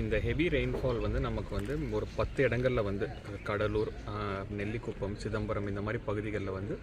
இந்த heavy rainfall வந்து நமக்கு வந்து ஒரு பத்து இடங்களில் வந்து கடலூர் நெல்லிக்குப்பம் சிதம்பரம் இந்த மாதிரி பகுதிகளில் வந்து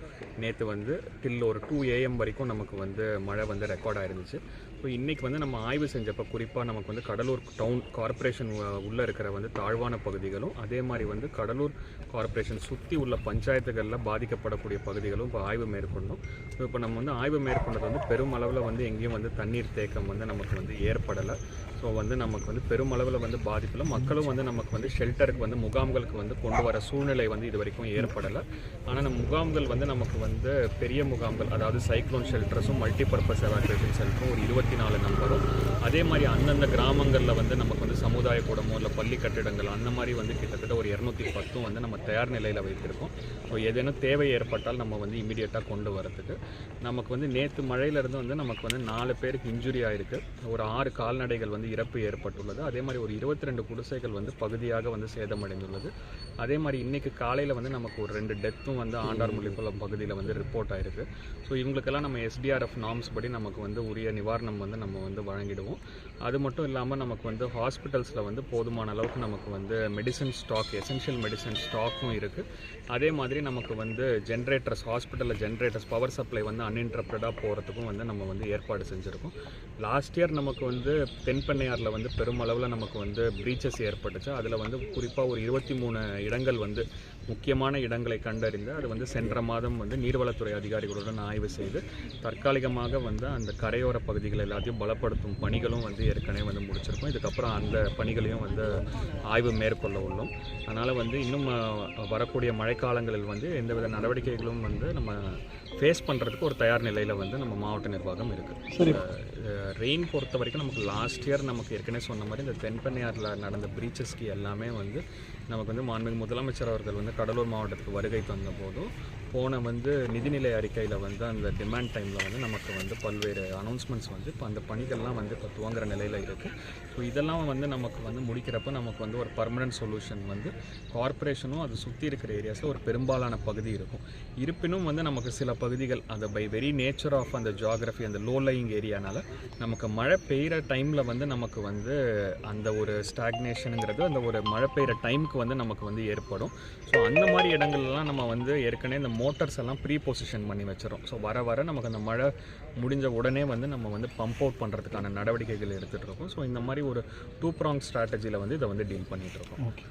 நேற்று வந்து டில் ஒரு டூ ஏஎம் வரைக்கும் நமக்கு வந்து மழை வந்து ரெக்கார்ட் ஆயிருந்துச்சு. ஸோ இன்றைக்கி வந்து நம்ம ஆய்வு செஞ்சப்போ குறிப்பாக நமக்கு வந்து கடலூர் டவுன் கார்ப்பரேஷன் உள்ளே இருக்கிற வந்து தாழ்வான பகுதிகளும் அதே மாதிரி வந்து கடலூர் கார்ப்பரேஷன் சுற்றி உள்ள பஞ்சாயத்துகளில் பாதிக்கப்படக்கூடிய பகுதிகளும் இப்போ ஆய்வு மேற்கொண்டோம். ஸோ இப்போ நம்ம வந்து ஆய்வு மேற்கொண்டது வந்து பெருமளவில் வந்து எங்கேயும் வந்து தண்ணீர் தேக்கம் வந்து நமக்கு வந்து ஏற்படலை. ஸோ வந்து நமக்கு வந்து பெருமளவில் வந்து பாதிப்பில் மக்களும் வந்து நமக்கு வந்து ஷெல்டருக்கு வந்து முகாம்களுக்கு வந்து கொண்டு வர சூழ்நிலை வந்து இது வரைக்கும் ஏற்படலை. ஆனால் நம்ம முகாம்கள் வந்து நமக்கு வந்து பெரிய முகாம்கள் அதாவது சைக்ளோன் ஷெல்டர்ஸும் மல்டிபர்பஸ் எவாக்குவேஷன் ஷெல்டரும் ஒரு இருபத்தி நாலு நம்பரும் அதே மாதிரி அந்தந்த கிராமங்களில் வந்து நமக்கு வந்து சமுதாய கூடமோ இல்லை பள்ளி கட்டிடங்கள் அந்த மாதிரி வந்து கிட்டத்தட்ட ஒரு இரநூத்தி பத்தும் வந்து நம்ம தயார் நிலையில் வைத்திருக்கோம். ஸோ ஏதேனும் தேவை ஏற்பட்டால் நம்ம வந்து இமீடியட்டாக கொண்டு வரதுக்கு. நமக்கு வந்து நேற்று மழையிலேருந்து வந்து நமக்கு வந்து நாலு பேருக்கு இன்ஜுரி ஆயிருக்கு. ஒரு ஆறு கால்நடைகள் வந்து இறப்பு ஏற்பட்டுள்ளது. அதே மாதிரி ஒரு இருபத்தி ரெண்டு குடிசைகள் வந்து பகுதியாக வந்து சேதமடைந்துள்ளது. அதே மாதிரி இன்றைக்கு காலையில் வந்து நமக்கு ஒரு ரெண்டு டெத்தும் வந்து ஆண்டார்முள்ளிக்குளம் பகுதியில் வந்து ரிப்போர்ட் ஆயிருக்கு. ஸோ இவங்களுக்கெல்லாம் நம்ம எஸ்டிஆர்எஃப் நார்ம்ஸ் படி நமக்கு வந்து உரிய நிவாரணம் வந்து நம்ம வந்து வழங்கிடுவோம். அது மட்டும் இல்லாமல் நமக்கு வந்து ஹாஸ்பிட்டல்ஸில் வந்து போதுமான அளவுக்கு நமக்கு வந்து மெடிசன் ஸ்டாக் எசென்ஷியல் மெடிசன் ஸ்டாக்கும் இருக்குது அதே மாதிரி நமக்கு வந்து ஜென்ரேட்டர்ஸ் ஹாஸ்பிட்டலில் ஜென்ரேட்டர்ஸ் பவர் சப்ளை வந்து அன்இன்டரப்டடாக போகிறதுக்கும் வந்து நம்ம வந்து ஏற்பாடு செஞ்சுருக்கோம். லாஸ்ட் இயர் நமக்கு வந்து தென்பெண்ணையாரில் வந்து பெருமளவில் நமக்கு வந்து ப்ரீச்சஸ் ஏற்பட்டுச்சு. அதில் வந்து குறிப்பாக ஒரு இருபத்தி மூணு இடங்கள் வந்து முக்கியமான இடங்களை கண்டறிந்து அது வந்து சென்ற மாதம் வந்து நீர்வளத்துறை அதிகாரிகளுடன் ஆய்வு செய்து தற்காலிகமாக வந்து அந்த கரையோர பகுதிகள் எல்லாத்தையும் பலப்படுத்தும் பணி பணிகளும் வந்து ஏற்கனவே வந்து முடிச்சிருக்கோம். இதுக்கப்புறம் அந்த பணிகளையும் வந்து ஆய்வு மேற்கொள்ள உள்ளோம். அதனால் வந்து இன்னும் வரக்கூடிய மழைக்காலங்களில் வந்து எந்தவித நடவடிக்கைகளும் வந்து நம்ம ஃபேஸ் பண்ணுறதுக்கு ஒரு தயார் நிலையில் வந்து நம்ம மாவட்ட நிர்வாகம் இருக்குது சரி. ரெயின் பொறுத்த வரைக்கும் நமக்கு லாஸ்ட் இயர் நமக்கு ஏற்கனவே சொன்ன மாதிரி இந்த தென்பெண்ணையாறில் நடந்த பிரீச்சஸ்க்கு எல்லாமே வந்து நமக்கு வந்து மாண்புமிகு முதலமைச்சர் அவர்கள் வந்து கடலூர் மாவட்டத்துக்கு வருகை தந்த போதும் போன வந்து நிதிநிலை அறிக்கையில் வந்து அந்த டிமாண்ட் டைமில் வந்து நமக்கு வந்து பல்வேறு அனௌன்ஸ்மெண்ட்ஸ் வந்து இப்போ அந்த பணிகள்லாம் வந்து இப்போ துவங்குற நிலையில் இருக்குது ஸோ இதெல்லாம் வந்து நமக்கு வந்து முடிக்கிறப்ப நமக்கு வந்து ஒரு பர்மனன்ட் சொல்யூஷன் வந்து கார்ப்பரேஷனும் அது சுற்றி இருக்கிற ஏரியாஸில் ஒரு பெரும்பாலான பகுதி இருக்கும். இருப்பினும் வந்து நமக்கு சில பகுதிகள் அந்த பை வெரி நேச்சர் ஆஃப் அந்த ஜியாகிரஃபி அந்த லோ லையிங் ஏரியானால் நமக்கு மழை பெய்கிற டைமில் வந்து நமக்கு வந்து அந்த ஒரு ஸ்டாக்னேஷனுங்கிறது அந்த ஒரு மழை பெய்கிற டைமுக்கு வந்து நமக்கு வந்து ஏற்படும். ஸோ அந்த மாதிரி இடங்கள்லாம் நம்ம வந்து ஏற்கனவே இந்த மோட்டர்ஸ் எல்லாம் ப்ரீ பொசிஷன் பண்ணி வச்சிடும் ஸோ வர வர நமக்கு அந்த மழை முடிஞ்ச உடனே வந்து நம்ம வந்து பம்ப் அவுட் பண்ணுறதுக்கான நடவடிக்கைகள் எடுத்துகிட்டு இருக்கோம். ஸோ இந்த மாதிரி ஒரு டூ ப்ராங் ஸ்ட்ராட்டஜியில் வந்து இதை வந்து டீல் பண்ணிகிட்டு இருக்கோம். ஓகே